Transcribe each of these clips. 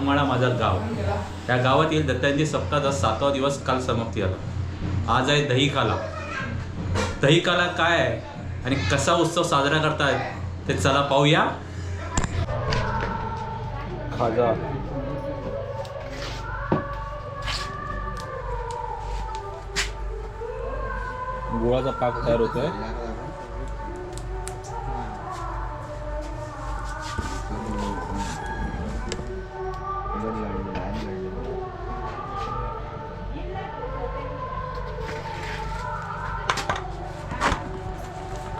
माझं गाव. या गावातील दत्तांची सप्ताहाचा सातवा दिवस काल समाप्ती आला आज आहे दहीकाला दहीकाला काय आहे? आणि कसा उत्सव साजरा करतायत? ते चला पाहूया. खाजा. गुळाचा पाक तयार होतोय.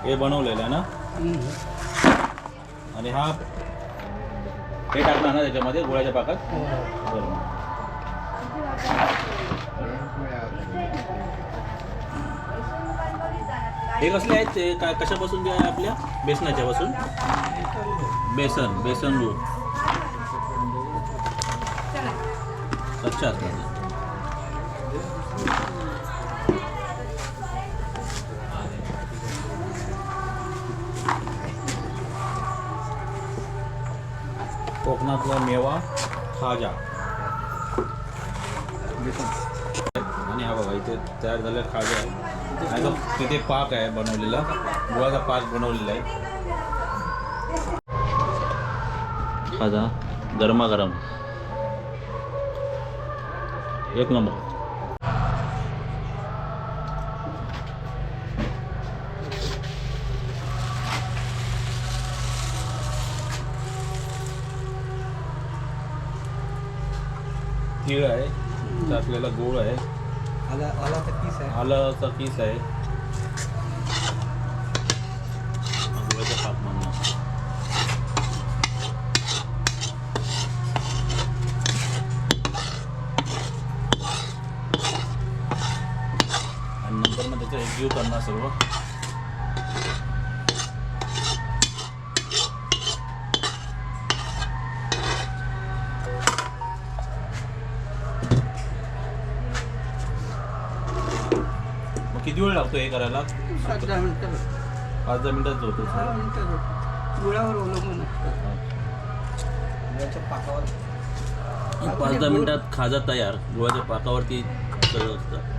हे बनवलेलं आहे ना? आणि हा हे टाकणार ना त्याच्यामध्ये गुळाच्या पाकात? बरं. हे कसले आहेत ते? काय कशापासून जे आहे आपल्या? बेसनाच्या पासून बेसन बेसन गूळ. अच्छा कोकणातला मेवा खाजा. आणि हा बघा इथे तयार झालेला खाजा आहे. आणि तिथे पाक आहे बनवलेला. गुळाचा पाक बनवलेला आहे. खाजा गरमागरम. एक नंबर. तीळ आहे आपल्याला गोळ आहे. आला आला तर पीस आहे. आलं किस आहे. म्हणणं आणि नंतर मग त्याचं एकजीव करणार सर्व मग किती वेळ लागतो हे करायला? पाच दहा मिनिटं पाच दहा मिनिटात होतो दहा मिनिटं गुळावर अवलंबून असतं गुळाच्या पाकावर. पाच दहा मिनिटात खाजा तयार. गुळाच्या पाकावरती सगळं असतं.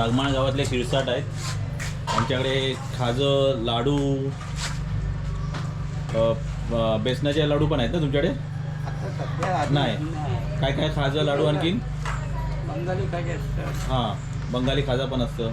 बागमाळ गावातले शिरसाट आहेत. आमच्याकडे खाजं लाडू बेसनाचे लाडू पण आहेत ना तुमच्याकडे? नाही. काय काय खाजं लाडू आणखीन? बंगाली काय असतं? हां बंगाली खाजा पण असतं.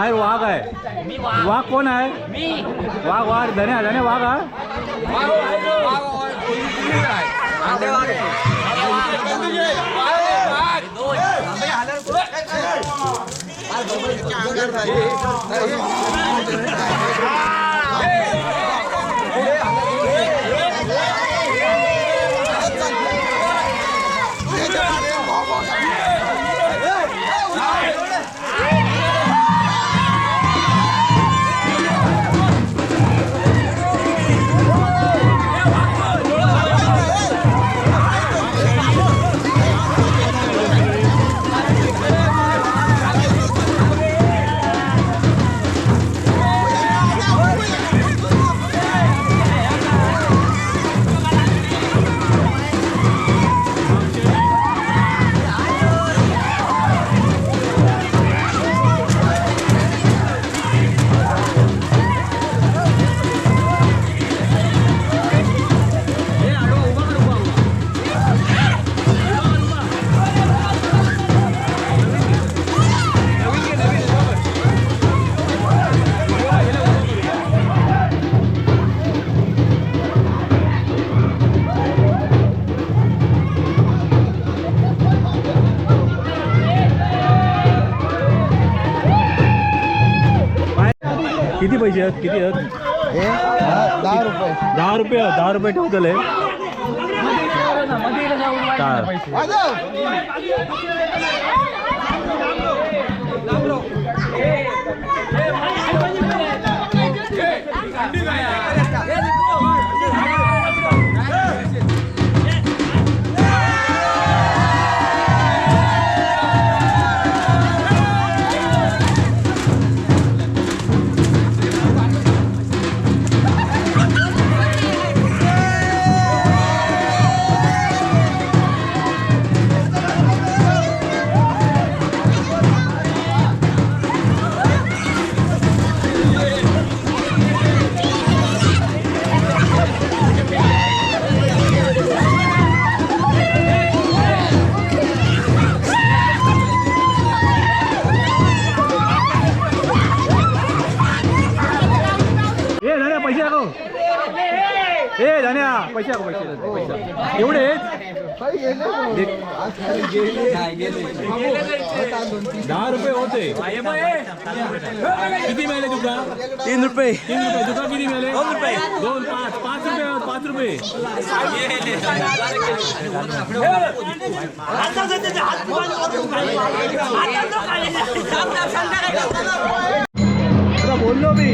बाहेर वाघ आहे वाघ कोण आहे वाघ वाघ धन्या धन्या वाघ आहे वाघ किती पैसे आहेत? किती आहेत? हे? दहा रुपये. दहा रुपये दहा रुपये ठेवतले ए दहा रुपये होते. किती मिळाले तुका? तीन रुपये. तीन रुपये. तुका किती मिळाले दोन रुपये. दोन पाच. पाच रुपये पाच रुपये. बोललो मी.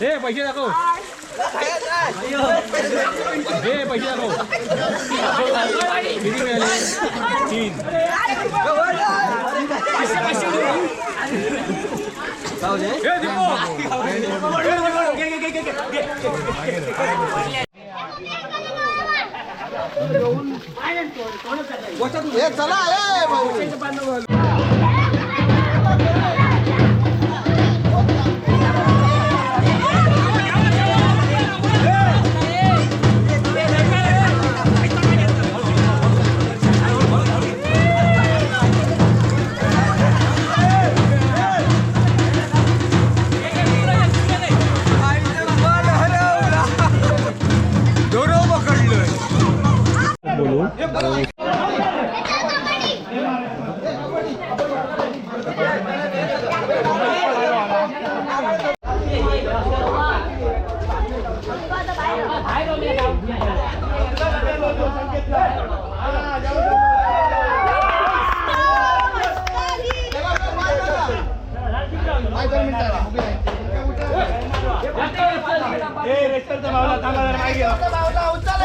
हे पैसे दाखव. हे पैसे दाखव. किती मिळाले? तीन. चला हे रेस्टरचा भावला थांबा मागे.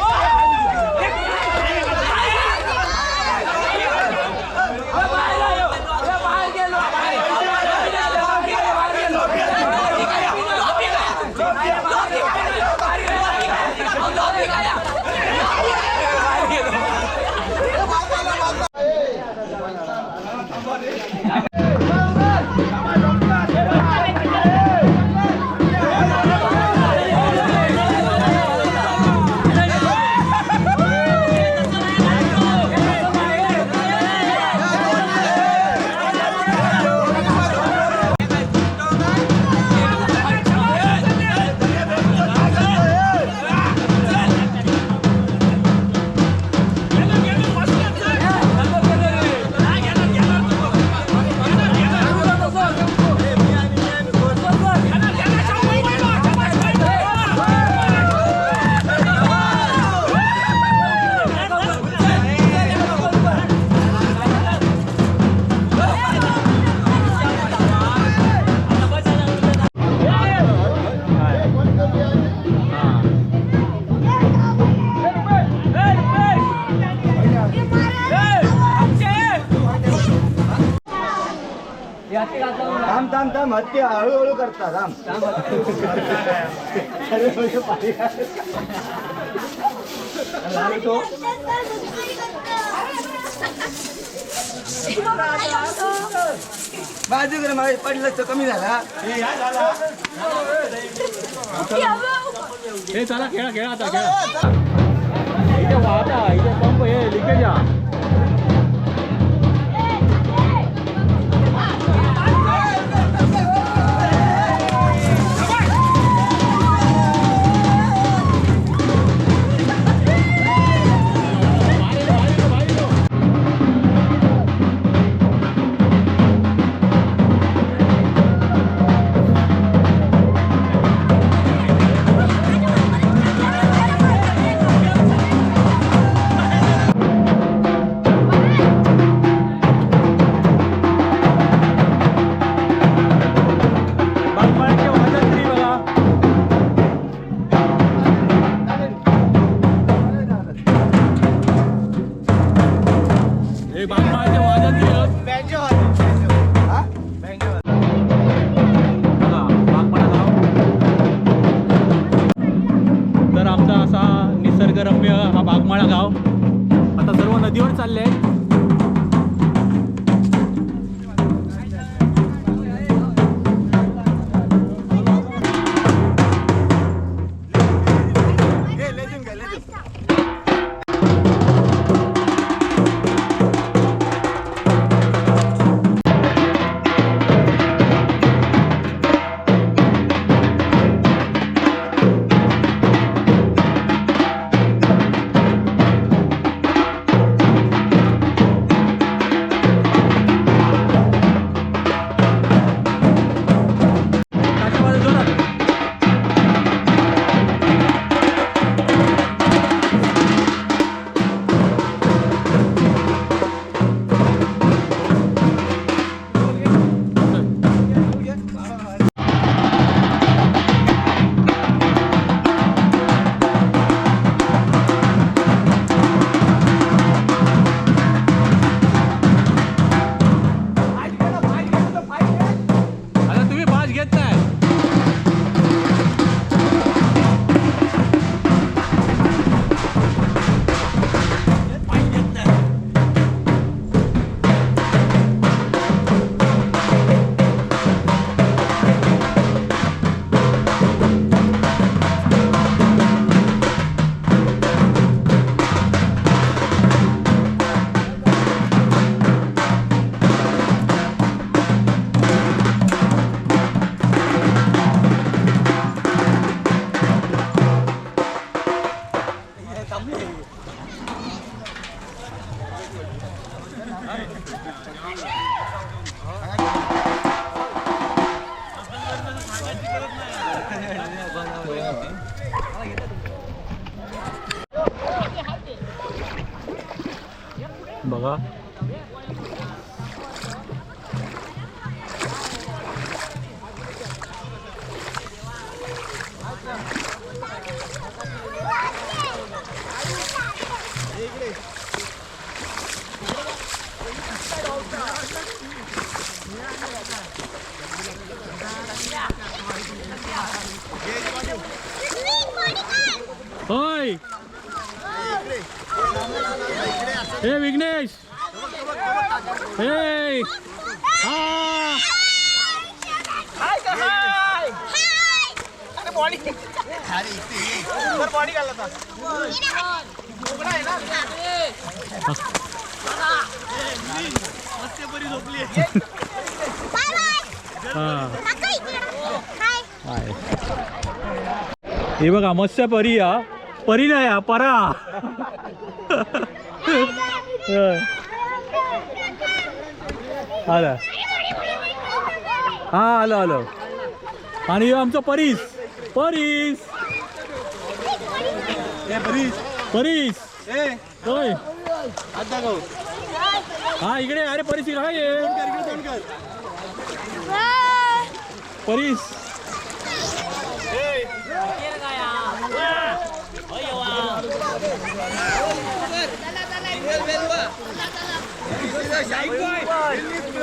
थांब थांब थांब हत्ती हळूहळू करता थांब अरे, म्हणजे पाणी आहे. आणि तो बाजूकडे मागे पडलं तर कमी झाला हे चला खेळा खेळा आता खेळा इथे वाहता इथे पंप हे लिकेज हे विघ्नेश. हे. हा. हा आहे. हे. बघा मत्स्य परी हा. परी नाही हा परा. आला. हा आलो आलो. आणि आमचा परीस. परीस. परीस. होय. हा इकडे अरे परीस इकडे हाय ये. परीस हा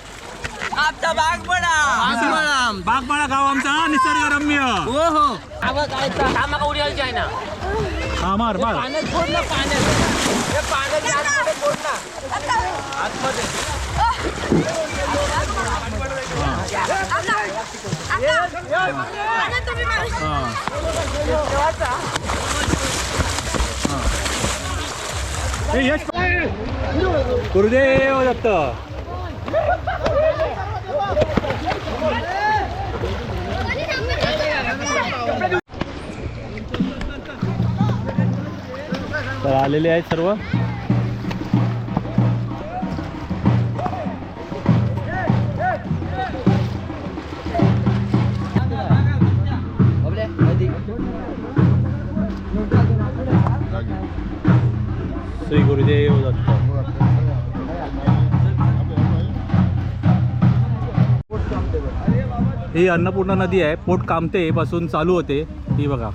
आमचा बाग पडा बागमाळा गाव आमचा निसर्गरम्य. हो हो. आवाज कामाका उडी घालची आहे ना. हा मार मार. पाण्यात फोड ना पाण्यात हे पाण्यात आतमध्ये फोड ना. आतमध्ये. यश गुरुदेव दत्त. तर आलेले आहेत सर्व. श्री गुरुदेव दत्त. ही अन्नपूर्णा नदी आहे. पोट कामते पासून चालू होते. ही बघा.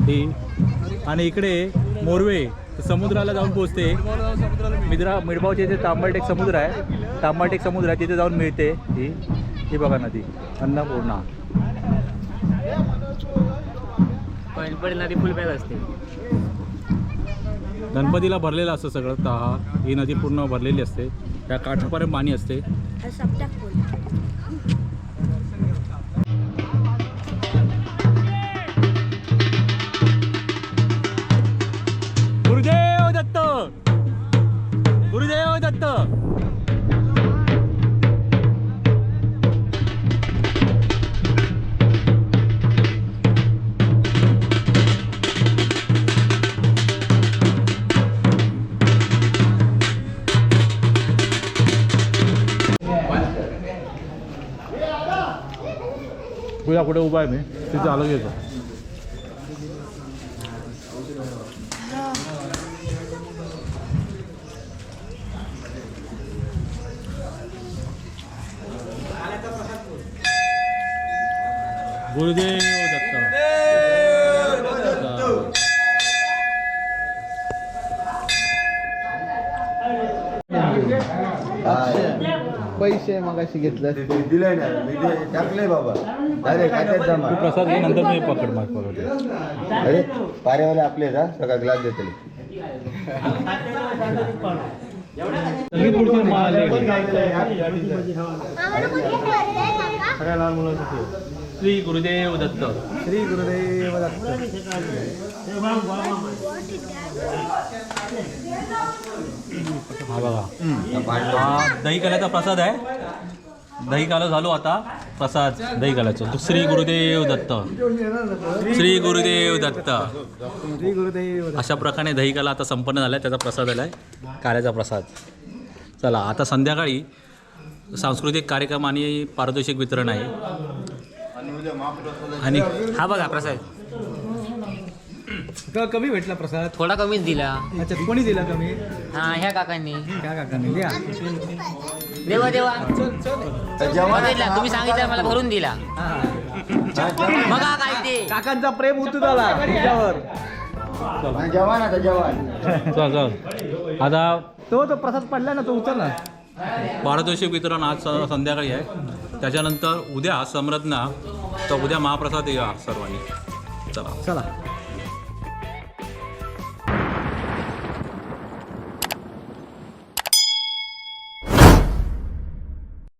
ही. आणि इकडे मोरवे समुद्राला जाऊन पोचते मिद्रा मिरबावचे इथे तांबळटेक समुद्र आहे. तांबळटेक समुद्र आहे तिथे जाऊन मिळते ही. ही बघा नदी अन्नपूर्णा. नदी असते. गणपतीला भरलेलं असतं सगळं तहा ही नदी पूर्ण भरलेली असते. त्या काठापर्यंत पाणी असते. कुठे उभा आहे मी तिथे आलं घेतो. गुरुदेव. पैसे मगाशी घेतले दिले ना. मी दे- टाकले बाबा. अरे खात्यात जमा तू प्रसाद घे नंतर मी पकड माग पकड. अरे पारेवाले आपले का सगळा ग्लास देतले सगळी पुढची माल आहे. श्री गुरुदेव दत्त. श्री गुरुदेव दत्त. हा बघा. हा दही काल्याचा प्रसाद आहे. दही काला झालो आता. प्रसाद दही काल्याचा तो श्री गुरुदेव दत्त. श्री गुरुदेव दत्त. श्री गुरुदेव अशा प्रकारे दही काला आता संपन्न झाला त्याचा प्रसाद आला आहे काल्याचा प्रसाद. चला आता संध्याकाळी सांस्कृतिक कार्यक्रम आणि पारितोषिक वितरण आहे. आणि हा बघा प्रसाद. कमी भेटला प्रसाद? थोडा कमीच दिला. अच्छा कोणी दिला कमी? हा ह्या काकांनी. काय काकाने द्या. देवा देवा. बघितला तुम्ही सांगितलं मला भरून दिला. बघा काय ते? काकांचा प्रेम उतू झाला तुझ्यावर. जवान आता जवान चल चल. आता तो तो प्रसाद पडला ना तो उचलला पारितोषिक वितरण आज स- संध्याकाळी आहे. त्याच्यानंतर उद्या समृद्धना तर उद्या महाप्रसाद या सर्वांनी. चला. चला.